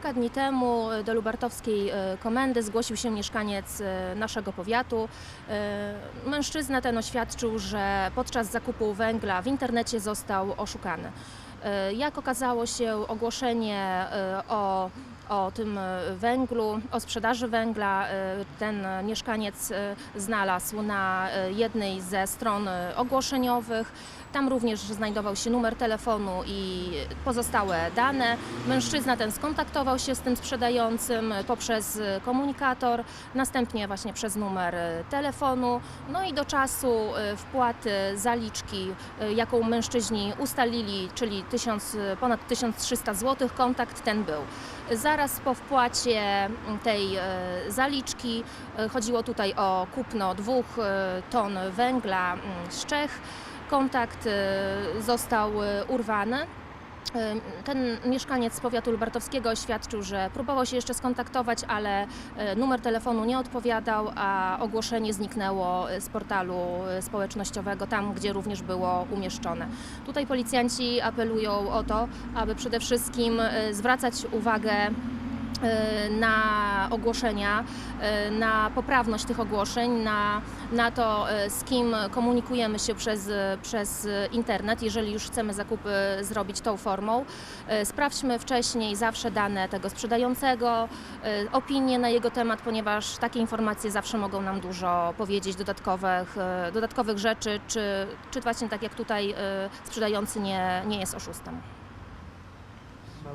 Kilka dni temu do Lubartowskiej e, Komendy zgłosił się mieszkaniec e, naszego powiatu. E, Mężczyzna ten oświadczył, że podczas zakupu węgla w internecie został oszukany. E, Jak okazało się, ogłoszenie e, o, o tym e, węglu, o sprzedaży węgla, e, ten mieszkaniec e, znalazł na jednej ze stron ogłoszeniowych. Tam również znajdował się numer telefonu i pozostałe dane. Mężczyzna ten skontaktował się z tym sprzedającym poprzez komunikator, następnie właśnie przez numer telefonu. No i do czasu wpłaty zaliczki, jaką mężczyźni ustalili, czyli 1000, ponad 1300 zł, kontakt ten był. Zaraz po wpłacie tej e, zaliczki e, chodziło tutaj o kupno dwóch e, ton węgla mm, z Czech. Kontakt został urwany. E, Ten mieszkaniec z powiatu lubartowskiego oświadczył, że próbował się jeszcze skontaktować, ale e, numer telefonu nie odpowiadał, a ogłoszenie zniknęło z portalu e, społecznościowego, tam gdzie również było umieszczone. Tutaj policjanci apelują o to, aby przede wszystkim e, zwracać uwagę e, na ogłoszenia, e, na poprawność tych ogłoszeń, na, na to, e, z kim komunikujemy się przez, przez internet, jeżeli już chcemy zakupy zrobić tą formą. Sprawdźmy wcześniej zawsze dane tego sprzedającego, opinie na jego temat, ponieważ takie informacje zawsze mogą nam dużo powiedzieć, dodatkowych, dodatkowych rzeczy, czy, czy właśnie tak jak tutaj sprzedający nie, nie jest oszustem.